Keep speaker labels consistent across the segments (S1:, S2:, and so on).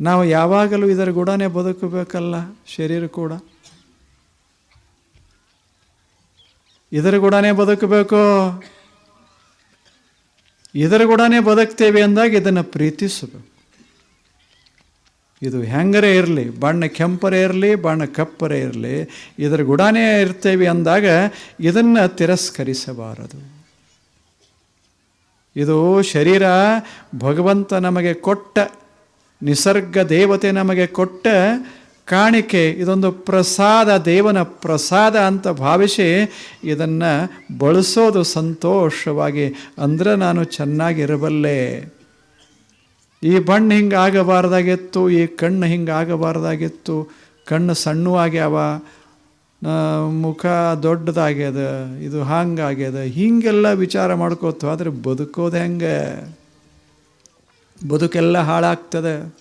S1: ನಾವು ಯಾವಾಗಲೂ ಇದರ ಗೂಡನೇ ಬದುಕಬೇಕಲ್ಲ? ಶರೀರ ಕೂಡ. ಇದರ ಗುಡನೇ ಬದುಕಬೇಕು. ಇದರ ಗೂಡನೇ ಬದುಕ್ತೇವೆ ಅಂದಾಗ ಇದನ್ನು ಪ್ರೀತಿಸಬೇಕು. ಇದು ಹೆಂಗರೇ ಇರಲಿ? ಬಣ್ಣ ಕೆಂಪರೇ ಇರಲಿ, ಬಣ್ಣ ಕಪ್ಪರೇ ಇರಲಿ. ಇದರ ಗುಡಾನೇ ಇರ್ತೇವೆ ಅಂದಾಗ ಇದನ್ನು ತಿರಸ್ಕರಿಸಬಾರದು. ಇದು ಶರೀರ ಭಗವಂತ ನಮಗೆ ಕೊಟ್ಟ ನಿಸರ್ಗ ದೇವತೆ ನಮಗೆ ಕೊಟ್ಟ ಕಾಣಿಕೆ, ಇದೊಂದು ಪ್ರಸಾದ, ದೇವನ ಪ್ರಸಾದ ಅಂತ ಭಾವಿಸಿ ಇದನ್ನು ಬಳಸೋದು ಸಂತೋಷವಾಗಿ. ಅಂದರೆ ನಾನು ಚೆನ್ನಾಗಿರಬಲ್ಲೆ. ಈ ಬಣ್ಣ ಹಿಂಗೆ ಆಗಬಾರ್ದಾಗಿತ್ತು, ಈ ಕಣ್ಣು ಹಿಂಗೆ ಆಗಬಾರ್ದಾಗಿತ್ತು, ಕಣ್ಣು ಸಣ್ಣವಾಗ್ಯಾವ ಮುಖ ದೊಡ್ಡದಾಗ್ಯದ, ಇದು ಹಾಂಗಾಗ್ಯದ, ಹೀಗೆಲ್ಲ ವಿಚಾರ ಮಾಡ್ಕೋತು, ಆದರೆ ಬದುಕೋದು ಹೆಂಗೆ? ಬದುಕೆಲ್ಲ ಹಾಳಾಗ್ತದೆ.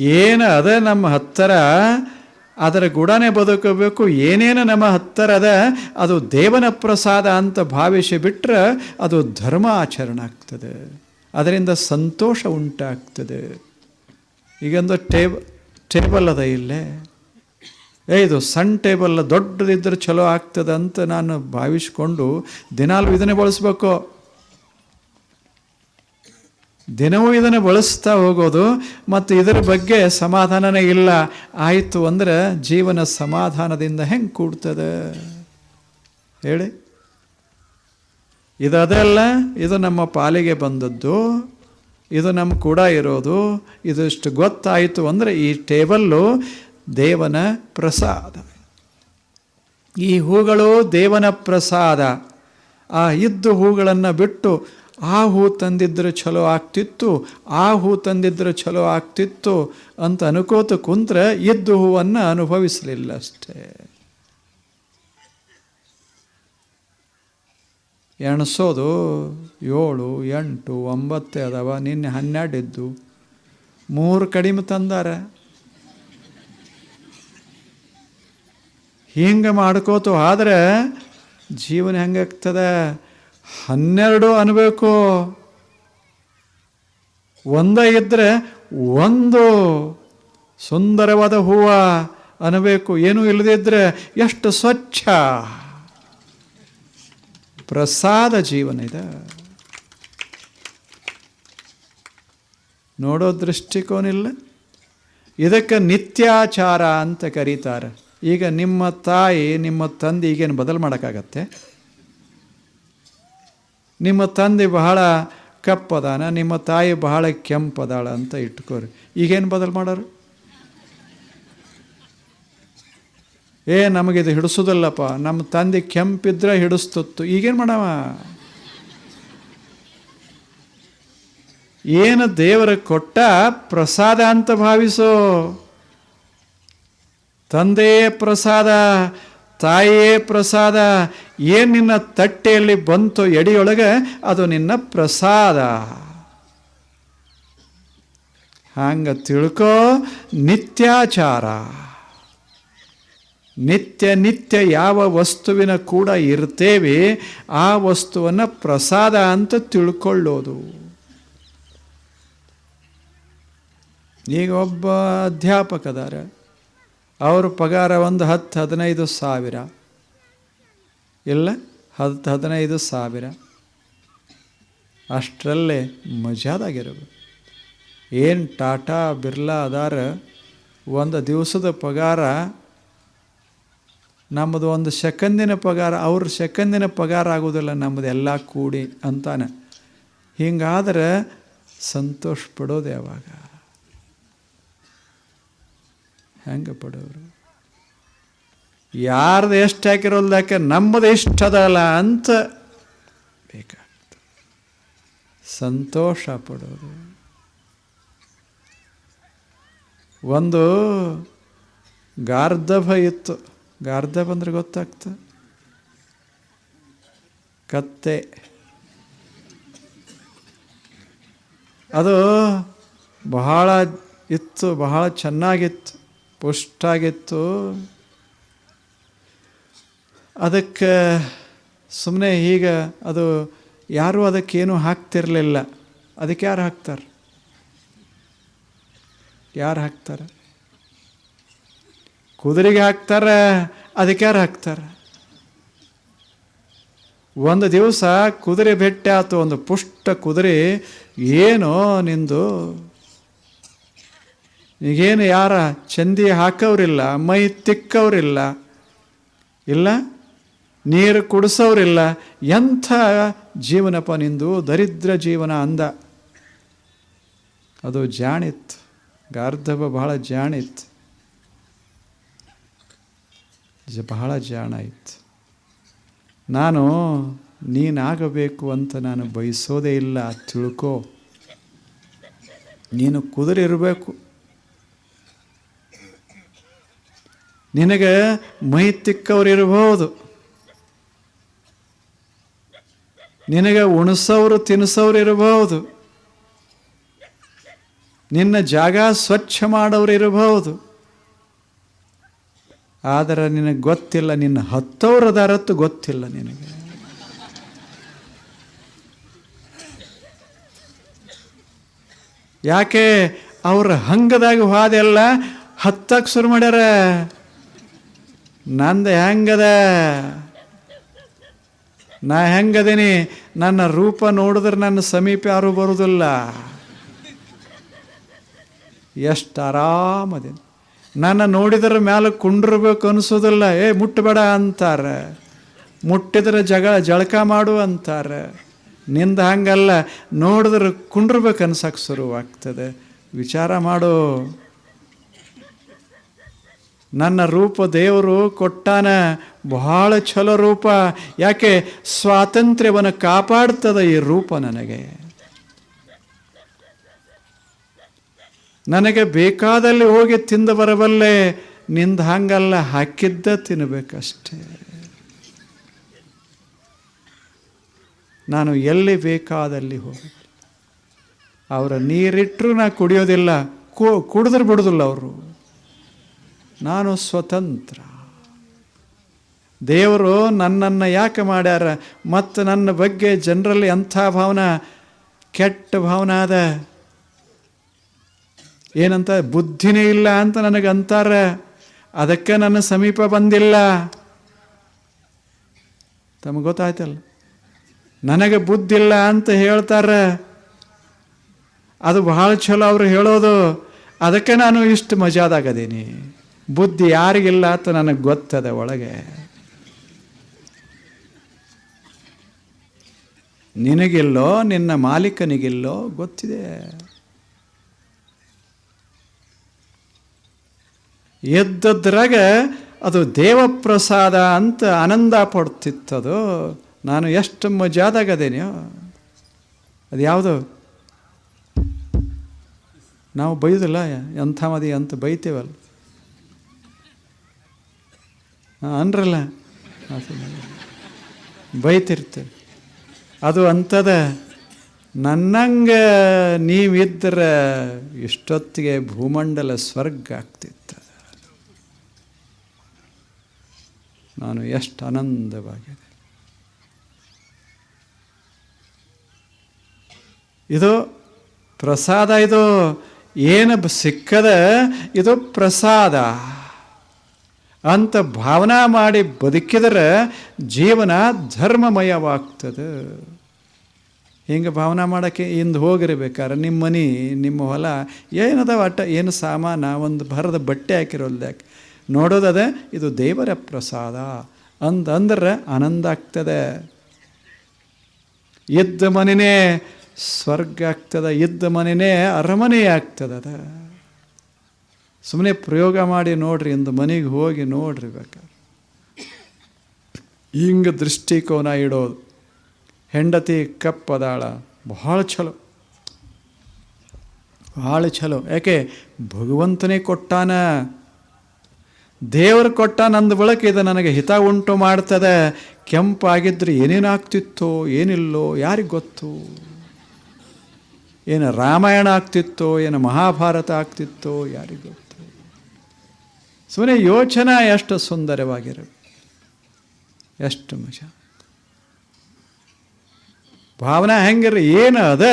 S1: ಏನು ಅದ ನಮ್ಮ ಹತ್ತರ, ಅದರ ಗುಡನೇ ಬದುಕಬೇಕು, ಏನೇನು ನಮ್ಮ ಹತ್ತಿರ ಅದ, ಅದು ದೇವನ ಪ್ರಸಾದ ಅಂತ ಭಾವಿಸಿ ಬಿಟ್ಟರೆ ಅದು ಧರ್ಮ ಆಚರಣೆ ಆಗ್ತದೆ. ಅದರಿಂದ ಸಂತೋಷ ಉಂಟಾಗ್ತದೆ. ಈಗೊಂದು ಟೇಬ, ಟೇಬಲ್ ಅದ ಇಲ್ಲೇ. ಏ, ಇದು ಸಣ್ಣ ಟೇಬಲ್ ದೊಡ್ಡದಿದ್ದರೆ ಚಲೋ ಆಗ್ತದೆ ಅಂತ ನಾನು ಭಾವಿಸ್ಕೊಂಡು ದಿನಾಲು ಇದನ್ನೇ ಬಳಸ್ಬೇಕು. ದಿನವೂ ಇದನ್ನು ಬಳಸ್ತಾ ಹೋಗೋದು, ಮತ್ತು ಇದರ ಬಗ್ಗೆ ಸಮಾಧಾನನೇ ಇಲ್ಲ. ಆಯಿತು ಅಂದರೆ ಜೀವನ ಸಮಾಧಾನದಿಂದ ಹೆಂಗೆ ಕೂಡ್ತದೆ? ಹೇಳಿ. ಇದು ಅದಲ್ಲ ಇದು ನಮ್ಮ ಪಾಲಿಗೆ ಬಂದದ್ದು, ಇದು ನಮ್ಮ ಕೂಡ ಇರೋದು ಇದಿಷ್ಟು ಗೊತ್ತಾಯಿತು ಅಂದರೆ ಈ ಟೇಬಲ್ಲು ದೇವನ ಪ್ರಸಾದ. ಈ ಹೂಗಳು ದೇವನ ಪ್ರಸಾದ. ಆ ಇದ್ದು ಹೂಗಳನ್ನು ಬಿಟ್ಟು ಆ ಹೂ ತಂದಿದ್ರೆ ಚಲೋ ಆಗ್ತಿತ್ತು, ಆ ಹೂ ತಂದಿದ್ರೆ ಚಲೋ ಆಗ್ತಿತ್ತು ಅಂತ ಅನುಕೋತ ಕುಂತ್ರೆ ಇದ್ದು ಹೂವನ್ನು ಅನುಭವಿಸಲಿಲ್ಲ ಅಷ್ಟೇ. ಎಣಸೋದು ಏಳು, ಎಂಟು, ಒಂಬತ್ತೇ ಅದಾವ ನಿನ್ನೆ ಹನ್ನೆರಡು ಇದ್ದು ಮೂರು ಕಡಿಮೆ ತಂದಾರ. ಹಿಂಗೆ ಮಾಡ್ಕೋತು ಆದರೆ ಜೀವನ ಹೆಂಗಾಗ್ತದೆ? ಹನ್ನೆರಡು ಅನ್ಬೇಕು. ಒಂದ ಇದ್ದರೆ ಒಂದು. ಸುಂದರವಾದ ಹೂವ ಅನ್ನಬೇಕು ಏನೂ ಇಲ್ಲದಿದ್ದರೆ ಎಷ್ಟು ಸ್ವಚ್ಛ. ಪ್ರಸಾದ ಜೀವನ ಇದೆ. ನೋಡೋ ದೃಷ್ಟಿಕೋನಿಲ್ಲ ಇದಕ್ಕೆ ನಿತ್ಯಾಚಾರ ಅಂತ ಕರೀತಾರೆ. ಈಗ ನಿಮ್ಮ ತಾಯಿ, ನಿಮ್ಮ ತಂದೆ ಈಗೇನು ಬದಲು ಮಾಡೋಕ್ಕಾಗತ್ತೆ? ನಿಮ್ಮ ತಂದೆ ಬಹಳ ಕಪ್ಪದಾನ, ನಿಮ್ಮ ತಾಯಿ ಬಹಳ ಕೆಂಪದಾಳ ಅಂತ ಇಟ್ಕೋರಿ. ಈಗೇನು ಬದಲು ಮಾಡೋರು? ಏ ನಮಗಿದು ಹಿಡಿಸೋದಲ್ಲಪ್ಪ. ನಮ್ಮ ತಂದೆ ಕೆಂಪಿದ್ರೆ ಹಿಡಿಸ್ತತ್ತು. ಈಗೇನು ಮಾಡವ? ಏನು ದೇವರ ಕೊಟ್ಟ ಪ್ರಸಾದ ಅಂತ ಭಾವಿಸೋ ತಂದೆಯೇ ಪ್ರಸಾದ. ತಾಯಿಯೇ ಪ್ರಸಾದ, ಏನು ನಿನ್ನ ತಟ್ಟೆಯಲ್ಲಿ ಬಂತು ಎಡಿಯೊಳಗೆ, ಅದು ನಿನ್ನ ಪ್ರಸಾದ. ಹಂಗೆ ತಿಳ್ಕೋ, ನಿತ್ಯಾಚಾರ. ನಿತ್ಯ ನಿತ್ಯ ಯಾವ ವಸ್ತುವಿನ ಕೂಡ ಇರ್ತೇವೆ, ಆ ವಸ್ತುವನ್ನು ಪ್ರಸಾದ ಅಂತ ತಿಳ್ಕೊಳ್ಳೋದು. ಈಗ ಒಬ್ಬ ಅಧ್ಯಾಪಕದಾರ ಅವ್ರ ಪಗಾರ ಒಂದು ಹತ್ತು ಹದಿನೈದು ಸಾವಿರ. ಇಲ್ಲ, ಹತ್ತು ಹದಿನೈದು ಸಾವಿರ. ಅಷ್ಟರಲ್ಲೇ ಮಜಾದಾಗಿರಬೇಕು ಏನು ಟಾಟಾ ಬಿರ್ಲಾ ಅದಾರ, ಒಂದು ದಿವಸದ ಪಗಾರ, ನಮ್ಮದು ಒಂದು ಸೆಕೆಂದಿನ ಪಗಾರ, ಅವ್ರ ಸೆಕೆಂದಿನ ಪಗಾರ ಆಗೋದಿಲ್ಲ, ನಮ್ಮದು ಎಲ್ಲ ಕೂಡಿ ಅಂತಾನೆ. ಹಿಂಗಾದ್ರೆ ಸಂತೋಷ ಪಡೋದು ಯಾವಾಗ? ಹೆಂಗೆ ಪಡೋರು ಯಾರ್ದು ಎಷ್ಟು ಹಾಕಿರೋಲ್ದಾಕೆ ನಮ್ಮದು ಎಷ್ಟದಲ್ಲ ಅಂತ ಬೇಕಾಗ್ತದೆ. ಸಂತೋಷ ಪಡೋದು ಒಂದು ಗಾರ್ಧಭ ಇತ್ತು. ಗಾರ್ಧಭ ಅಂದ್ರೆ ಗೊತ್ತಾಗ್ತ ಕತ್ತೆ. ಅದು ಬಹಳ ಇತ್ತು, ಬಹಳ ಚೆನ್ನಾಗಿತ್ತು. ಪುಷ್ಟಾಗಿತ್ತು ಅದಕ್ಕೆ ಸುಮ್ಮನೆ ಈಗ ಅದು ಯಾರೂ ಅದಕ್ಕೇನು ಹಾಕ್ತಿರಲಿಲ್ಲ. ಅದಕ್ಕೆ ಯಾರು ಹಾಕ್ತಾರೆ? ಯಾರು ಹಾಕ್ತಾರೆ? ಕುದುರೆಗೆ ಹಾಕ್ತಾರೆ, ಅದಕ್ಕೆ ಯಾರು ಹಾಕ್ತಾರೆ? ಒಂದು ದಿವಸ ಕುದುರೆ ಭೇಟಿ ಆತು ಒಂದು ಪುಷ್ಟ ಕುದುರೆ, ಏನೋ ನಿಂದು ಈಗೇನು ಯಾರ ಚಂದಿ ಹಾಕೋರಿಲ್ಲ ಮೈ ತಿಕ್ಕವ್ರಿಲ್ಲ, ಇಲ್ಲ? ನೀರು ಕುಡಿಸೋರಿಲ್ಲ ಎಂಥ ಜೀವನಪ್ಪ ನಿಂದು? ದರಿದ್ರ ಜೀವನ ಅಂದ. ಅದು ಜಾಣಿತ್. ಗಾರ್ಧವ ಬಹಳ ಜಾಣಿತ್. ಬಹಳ ಜಾಣ ಇತ್ತು. ನಾನು ನೀನಾಗಬೇಕು ಅಂತ ನಾನು ಬಯಸೋದೇ ಇಲ್ಲ, ತಿಳ್ಕೋ. ನೀನು ಕುದುರೆ ಇರಬೇಕು ನಿನಗೆ ಮೈ ಇರಬಹುದು ನಿನಗೆ ಉಣಿಸೋರು ತಿನ್ನಿಸೋರು ಇರಬಹುದು ನಿನ್ನ ಜಾಗ ಸ್ವಚ್ಛ ಮಾಡೋರು ಇರಬಹುದು ಆದರೆ ನಿನಗೆ ಗೊತ್ತಿಲ್ಲ, ನಿನ್ನ ಹತ್ತವರದಾರತ್ತು ಗೊತ್ತಿಲ್ಲ ನಿನಗೆ. ಯಾಕೆ ಅವ್ರ ಹಂಗದಾಗ ಹೋದೆಲ್ಲ ಹತ್ತಕ್ಕೆ ಶುರು ಮಾಡ್ಯಾರ? ನಂದು ಹೆಂಗದ? ನಾ ಹೆಂಗದೀನಿ? ನನ್ನ ರೂಪ ನೋಡಿದ್ರೆ ನನ್ನ ಸಮೀಪ ಯಾರೂ ಬರುವುದಿಲ್ಲ ಎಷ್ಟು ಆರಾಮದೀನಿ ನನ್ನ ನೋಡಿದ್ರೆ ಮೇಲೆ ಕುಂಡಿರ್ಬೇಕು ಅನಿಸೋದಿಲ್ಲ. ಏ ಮುಟ್ಟಬೇಡ ಅಂತಾರೆ. ಮುಟ್ಟಿದ್ರೆ ಜಗಳ, ಜಳಕ ಮಾಡು ಅಂತಾರೆ. ನಿಂದ ಹಂಗಲ್ಲ. ನೋಡಿದ್ರೆ ಕುಂಡ್ರಬೇಕು ಅನ್ಸಕ್ಕೆ ಶುರುವಾಗ್ತದೆ. ವಿಚಾರ ಮಾಡು. ನನ್ನ ರೂಪ ದೇವರು ಕೊಟ್ಟಾನ. ಬಹಳ ಛಲೋ ರೂಪ. ಯಾಕೆ? ಸ್ವಾತಂತ್ರ್ಯವನ್ನು ಕಾಪಾಡ್ತದ ಈ ರೂಪ ನನಗೆ. ನನಗೆ ಬೇಕಾದಲ್ಲಿ ಹೋಗಿ ತಿಂದು ಬರಬಲ್ಲೆ ನಿಂದ ಹಂಗಲ್ಲ, ಹಾಕಿದ್ದ ತಿನ್ನಬೇಕಷ್ಟೇ ನಾನು ಎಲ್ಲಿ ಬೇಕಾದಲ್ಲಿ ಹೋಗಿ. ಅವರ ನೀರಿಟ್ಟರು ನಾ ಕುಡಿಯೋದಿಲ್ಲ. ಕುಡಿದ್ರೆ ಬಿಡೋದಿಲ್ಲ ಅವರು. ನಾನು ಸ್ವತಂತ್ರ. ದೇವರು ನನ್ನನ್ನು ಯಾಕೆ ಮಾಡ್ಯಾರ? ಮತ್ತು ನನ್ನ ಬಗ್ಗೆ ಜನರಲ್ಲಿ ಅಂಥ ಭಾವನೆ, ಕೆಟ್ಟ ಭಾವನ ಅದ. ಏನಂತ? ಬುದ್ಧಿನೇ ಇಲ್ಲ ಅಂತ ನನಗೆ ಅಂತಾರೆ. ಅದಕ್ಕೆ ನನ್ನ ಸಮೀಪ ಬಂದಿಲ್ಲ. ತಮಗೆ ಗೊತ್ತಾಯ್ತಲ್ಲ? ನನಗೆ ಬುದ್ಧಿಲ್ಲ ಅಂತ ಹೇಳ್ತಾರೆ. ಅದು ಬಹಳ ಚಲೋ ಅವರು ಹೇಳೋದು. ಅದಕ್ಕೆ ನಾನು ಇಷ್ಟು ಮಜಾದಾಗದೀನಿ. ಬುದ್ಧಿ ಯಾರಿಗಿಲ್ಲ ಅಂತ ನನಗೆ ಗೊತ್ತದ ಒಳಗೆ. ನಿನಗಿಲ್ಲೋ, ನಿನ್ನ ಮಾಲೀಕನಿಗಿಲ್ಲೋ ಗೊತ್ತಿದೆ. ಎದ್ದದ್ರಾಗ ಅದು ದೇವಪ್ರಸಾದ ಅಂತ ಆನಂದ ಪಡ್ತಿತ್ತದು. ನಾನು ಎಷ್ಟು ಮಜಾದಾಗದೇನೆ. ಅದು ಯಾವುದು? ನಾವು ಬೈದಿಲ್ಲ ಎಂಥ ಮದಿ ಅಂತ ಬೈತೇವಲ್ಲ. ಅನ್ರಲ್ಲ ಬೈತಿರ್ತೇವೆ ಅದು ಅಂಥದ, ನನ್ನಂಗೆ ನೀವಿದ್ರೆ ಇಷ್ಟೊತ್ತಿಗೆ ಭೂಮಂಡಲ ಸ್ವರ್ಗ ಆಗ್ತಿತ್ತು. ನಾನು ಎಷ್ಟು ಆನಂದವಾಗಿದೆ. ಇದು ಪ್ರಸಾದ, ಇದು ಏನು ಸಿಕ್ಕದ, ಇದು ಪ್ರಸಾದ. ಅಂತ ಭಾವನಾ ಮಾಡಿ ಬದುಕಿದರೆ ಜೀವನ ಧರ್ಮಮಯವಾಗ್ತದೆ. ಹಿಂಗೆ ಭಾವನಾ ಮಾಡೋಕ್ಕೆ ಇಂದು ಹೋಗಿರ್ಬೇಕಾದ್ರೆ ನಿಮ್ಮ ಮನೆ, ನಿಮ್ಮ ಹೊಲ, ಏನದ ಅಟ್ಟ, ಏನು ಸಾಮಾನ, ಒಂದು ಭರದ ಬಟ್ಟೆ ಹಾಕಿರೋಲ್ದ್ಯಾಕೆ ನೋಡೋದದ ಇದು ದೇವರ ಪ್ರಸಾದ ಅಂದಂದ್ರೆ ಆನಂದ ಆಗ್ತದೆ. ಇದ್ದ ಮನೆಯೇ ಸ್ವರ್ಗ ಆಗ್ತದೆ, ಇದ್ದ ಮನೆಯೇ ಅರಮನೆ ಆಗ್ತದದ ಸುಮ್ಮನೆ ಪ್ರಯೋಗ ಮಾಡಿ ನೋಡ್ರಿ, ಇಂದು ಮನೆಗೆ ಹೋಗಿ ನೋಡ್ರಿ ಬೇಕಾದ್ರೆ. ಹಿಂಗೆ ದೃಷ್ಟಿಕೋನ ಇಡೋದು. ಹೆಂಡತಿ ಕಪ್ಪದಾಳ ಬಹಳ ಚಲೋ ಭಾಳ ಚಲೋ ಯಾಕೆ? ಭಗವಂತನೇ ಕೊಟ್ಟಾನ. ದೇವರು ಕೊಟ್ಟ ನಂದು ಬಳಕೆ ಇದು ನನಗೆ ಹಿತ ಉಂಟು ಮಾಡ್ತದೆ. ಕೆಂಪಾಗಿದ್ರೆ ಏನೇನಾಗ್ತಿತ್ತೋ ಏನಿಲ್ಲೋ, ಯಾರಿಗೆ ಗೊತ್ತು? ಏನು ರಾಮಾಯಣ ಆಗ್ತಿತ್ತೋ, ಏನು ಮಹಾಭಾರತ ಆಗ್ತಿತ್ತೋ, ಯಾರಿಗೆ ಸುಮ್ಮನೆ ಯೋಚನೆ ಎಷ್ಟು ಸುಂದರವಾಗಿರ ಎಷ್ಟು ಮಜ. ಭಾವನೆ ಹೆಂಗಿರ ಏನು ಅದ,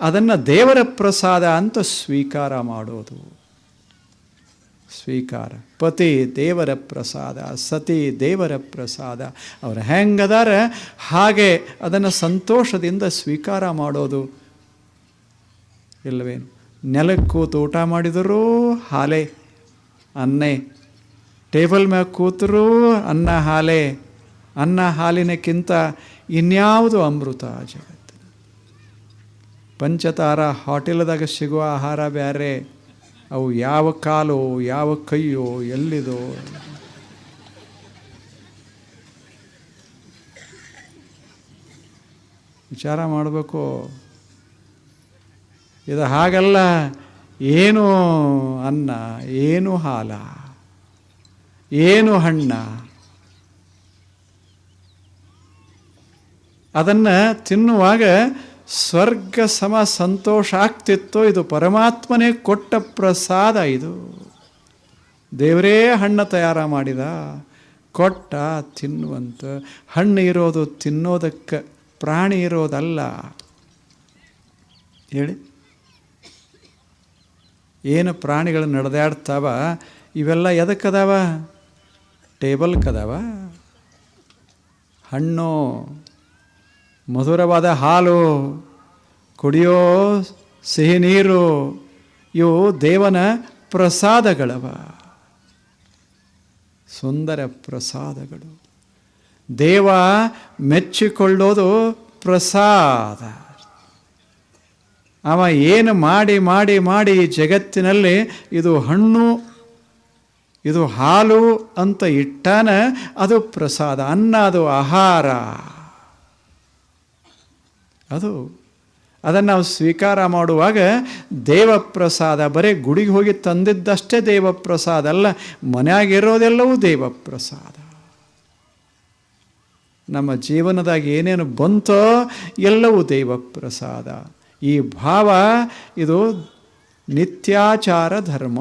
S1: ಅದನ್ನು ದೇವರ ಪ್ರಸಾದ ಅಂತ ಸ್ವೀಕಾರ ಮಾಡೋದು. ಸ್ವೀಕಾರ. ಪತಿ ದೇವರ ಪ್ರಸಾದ, ಸತಿ ದೇವರ ಪ್ರಸಾದ. ಅವ್ರು ಹೆಂಗದಾರ, ಹಾಗೆ ಅದನ್ನು ಸಂತೋಷದಿಂದ ಸ್ವೀಕಾರ ಮಾಡೋದು. ಇಲ್ಲವೇನು ನೆಲಕ್ಕೂ ತೋಟ ಮಾಡಿದರೂ ಹಾಲೆ ಅನ್ನೇ. ಟೇಬಲ್ ಮ್ಯಾಗ ಕೂತರೂ ಅನ್ನ ಹಾಲೆ. ಅನ್ನ ಹಾಲಿನಕ್ಕಿಂತ ಇನ್ಯಾವುದು ಅಮೃತ ಜಗತ್ತು ಪಂಚತಾರ ಹೋಟೆಲ್ದಾಗ ಸಿಗುವ ಆಹಾರ ಬೇರೆ ಅವು ಯಾವ ಕಾಲು, ಯಾವ ಕೈಯೋ, ಎಲ್ಲಿದೋ. ವಿಚಾರ ಮಾಡಬೇಕು. ಇದು ಹಾಗಲ್ಲ. ಏನು ಅನ್ನ, ಏನು ಹಾಲ, ಏನು ಹಣ್ಣ? ಅದನ್ನು ತಿನ್ನುವಾಗ ಸ್ವರ್ಗ ಸಮ ಸಂತೋಷ ಆಗ್ತಿತ್ತು, ಇದು ಪರಮಾತ್ಮನೇ ಕೊಟ್ಟ ಪ್ರಸಾದ ಇದು. ದೇವರೇ ಹಣ್ಣು ತಯಾರ ಮಾಡಿದ, ಕೊಟ್ಟ ತಿನ್ನುವಂತ. ಹಣ್ಣು ಇರೋದು ತಿನ್ನೋದಕ್ಕೆ ಪ್ರಾಣಿ ಇರೋದಲ್ಲ. ಹೇಳಿ. ಏನು ಪ್ರಾಣಿಗಳು ನಡೆದಾಡ್ತಾವ, ಇವೆಲ್ಲ ಎದಕ್ಕದಾವ? ಟೇಬಲ್ಕದಾವ ಹಣ್ಣು, ಮಧುರವಾದ ಹಾಲು, ಕುಡಿಯೋ ಸಿಹಿ ನೀರು, ಇವು ದೇವನ ಪ್ರಸಾದಗಳವ. ಸುಂದರ ಪ್ರಸಾದಗಳು. ದೇವ ಮೆಚ್ಚಿಕೊಳ್ಳೋದು ಪ್ರಸಾದ. ಅವ ಏನು ಮಾಡಿ ಮಾಡಿ ಮಾಡಿ ಈ ಜಗತ್ತಿನಲ್ಲಿ ಇದು ಹಣ್ಣು, ಇದು ಹಾಲು ಅಂತ ಇಟ್ಟಾನ ಅದು ಪ್ರಸಾದ, ಅನ್ನ ಅದು ಆಹಾರ. ಅದು ಅದನ್ನು ನಾವು ಸ್ವೀಕಾರ ಮಾಡುವಾಗ ದೇವಪ್ರಸಾದ, ಬರೀ ಗುಡಿಗೆ ಹೋಗಿ ತಂದಿದ್ದಷ್ಟೇ ದೇವಪ್ರಸಾದ ಅಲ್ಲ, ಮನೆಯಾಗಿರೋದೆಲ್ಲವೂ ದೇವಪ್ರಸಾದ. ನಮ್ಮ ಜೀವನದಾಗ ಏನೇನು ಬಂತೋ ಎಲ್ಲವೂ ದೇವಪ್ರಸಾದ. ಈ ಭಾವ ಇದು ನಿತ್ಯಾಚಾರ ಧರ್ಮ.